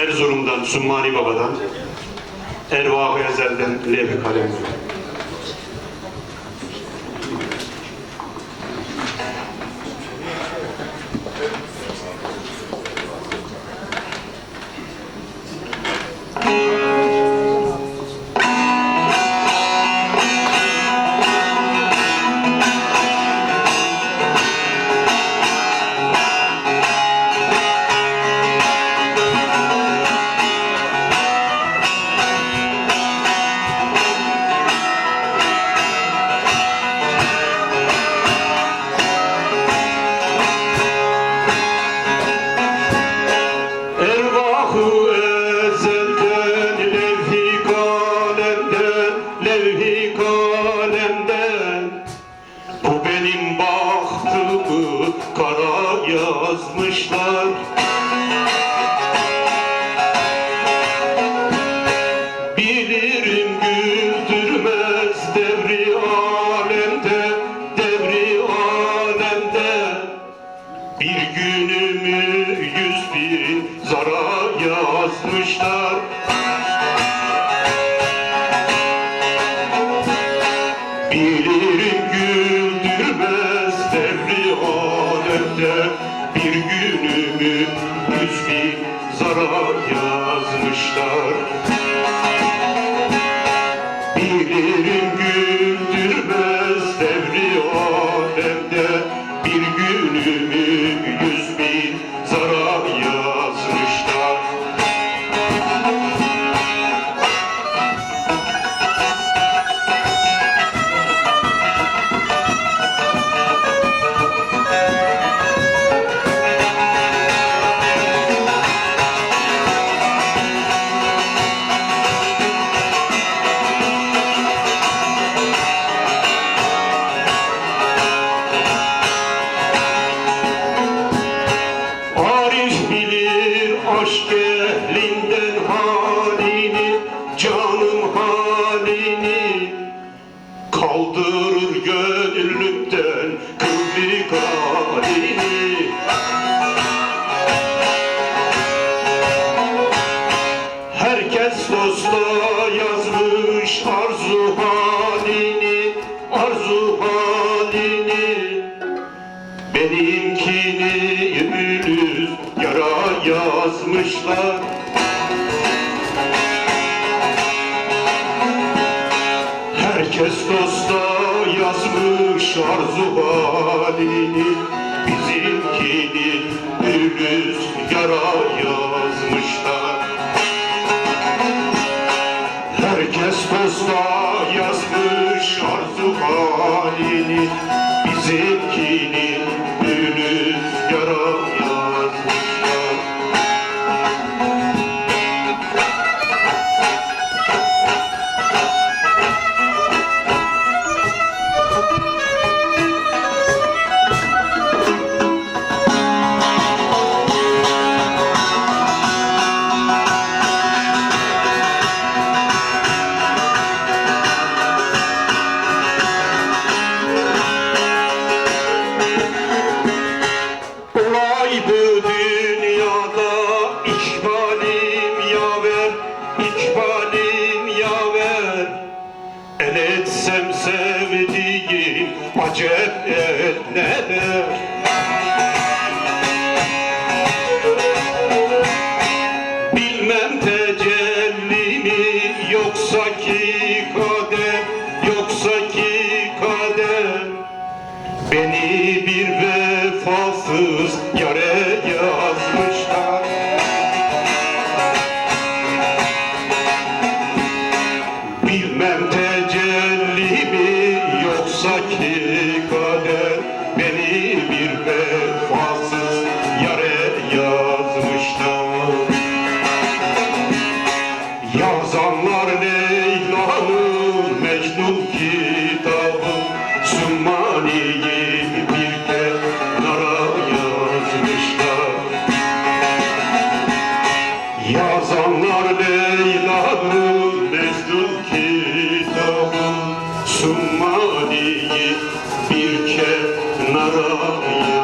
Erzurum'dan Sümmani Baba'dan, Ervah-ı Ezel'den Levi Kalem. Yazmışlar. Bilirim güldürmez devri alemde Devri alemde. Bir günümü yüz zara yazmışlar. Bilirim güldürmez devri alemde Bir günümü yüz bin zara yazmışlar. Bilirim güldürmez bilir aşk ehlinden halini Canım halini. Kaldırır gönlümden kıvli halini Herkes dosta yazmış arzu halini yazmışlar Herkes dosta yazmış arzu halini. Bizimkini yüzünüz yara yazmışlar. Herkes dosta yazmış arzu halini etsem sevdiğim acep neler Bilmem tecelli mi yoksa ki kader, yoksa ki kader Beni bir vefasız yare yazmışlar Yazanlar Leyla'nın mecnun kitabın Sumadiyi bir kenara